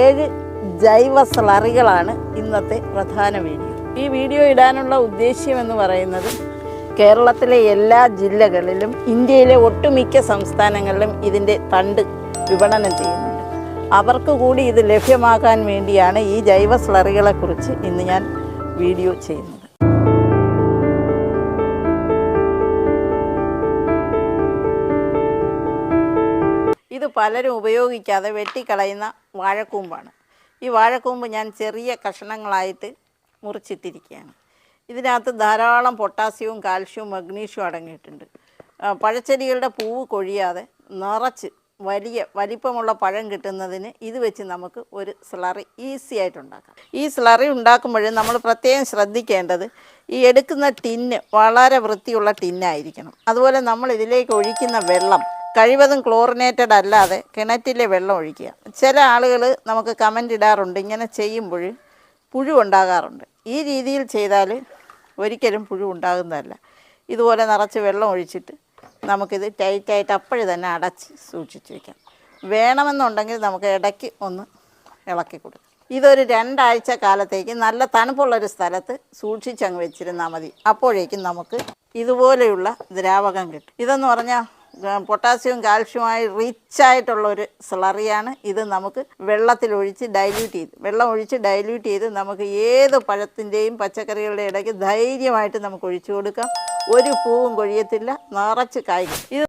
ഏഴ് ജൈവ സ്ലറികളാണ് ഇന്നത്തെ പ്രധാന വീഡിയോ. ഈ വീഡിയോ ഇടാനുള്ള ഉദ്ദേശ്യം എന്ന് പറയുന്നത് കേരളത്തിലെ എല്ലാ ജില്ലകളിലും ഇന്ത്യയിലെ ഒട്ടുമിക്ക സംസ്ഥാനങ്ങളിലും ഇതിന്റെ തണ്ട് വിപണനം ചെയ്യുന്നുണ്ട്. അവർക്ക് കൂടി ഇത് ലഭ്യമാക്കാൻ വേണ്ടിയാണ് ഈ ജൈവ സ്ലറികളെക്കുറിച്ച് ഇന്ന് ഞാൻ വീഡിയോ ചെയ്യുന്നത്. ഇത് പലരും ഉപയോഗിക്കാതെ വെട്ടിക്കളയുന്ന വാഴക്കൂമ്പാണ്. ഈ വാഴക്കൂമ്പ് ഞാൻ ചെറിയ കഷണങ്ങളായിട്ട് മുറിച്ചിട്ടിരിക്കുകയാണ്. ഇതിനകത്ത് ധാരാളം പൊട്ടാസ്യവും കാൽഷ്യവും മഗ്നീഷ്യവും അടങ്ങിയിട്ടുണ്ട്. പഴച്ചെടികളുടെ പൂവ് കൊഴിയാതെ നിറച്ച് വലിയ വലിപ്പമുള്ള പഴം കിട്ടുന്നതിന് ഇത് വെച്ച് നമുക്ക് ഒരു സ്ലറി ഈസി ആയിട്ട് ഉണ്ടാക്കാം. ഈ സ്ലറി ഉണ്ടാക്കുമ്പോഴും നമ്മൾ പ്രത്യേകം ശ്രദ്ധിക്കേണ്ടത് ഈ എടുക്കുന്ന ടിന്ന് വളരെ വൃത്തിയുള്ള ടിന്നായിരിക്കണം. അതുപോലെ നമ്മൾ ഇതിലേക്ക് ഒഴിക്കുന്ന വെള്ളം കഴിവതും ക്ലോറിനേറ്റഡ് അല്ലാതെ കിണറ്റിലെ വെള്ളം ഒഴിക്കുക. ചില ആളുകൾ നമുക്ക് കമന്റ് ഇടാറുണ്ട് ഇങ്ങനെ ചെയ്യുമ്പോൾ പുഴുണ്ടാകാറുണ്ട് ഈ രീതിയിൽ ചെയ്താൽ ഒരിക്കലും പുഴു ഉണ്ടാകുന്നതല്ല. ഇതുപോലെ നിറച്ച് വെള്ളം ഒഴിച്ചിട്ട് നമുക്കിത് ടൈറ്റായിട്ട് അപ്പോഴേ തന്നെ അടച്ച് സൂക്ഷിച്ച് വയ്ക്കാം വേണമെന്നുണ്ടെങ്കിൽ നമുക്ക് ഇടയ്ക്ക് ഒന്ന് ഇളക്കി കൊടുക്കാം. ഇതൊരു രണ്ടാഴ്ച കാലത്തേക്ക് നല്ല തണുപ്പുള്ളൊരു സ്ഥലത്ത് സൂക്ഷിച്ചങ്ങ് വെച്ചിരുന്നാൽ മതി. അപ്പോഴേക്കും നമുക്ക് ഇതുപോലെയുള്ള ദ്രാവകം കിട്ടും. ഇതെന്ന് പറഞ്ഞാൽ പൊട്ടാസ്യവും കാൽഷ്യവുമായി റിച്ച് ആയിട്ടുള്ള ഒരു സ്ലറിയാണ് ഇത് നമുക്ക് വെള്ളത്തിലൊഴിച്ച് ഡൈല്യൂട്ട് ചെയ്ത് വെള്ളം ഒഴിച്ച് ഡൈല്യൂട്ട് ചെയ്ത് നമുക്ക് ഏത് പഴത്തിന്റെയും പച്ചക്കറികളുടെ ഇടയ്ക്ക് ധൈര്യമായിട്ട് നമുക്ക് ഒഴിച്ചു കൊടുക്കാം. ഒരു പൂവും കൊഴിയത്തില്ല നിറച്ച് കായ്ക്കും. ഇത്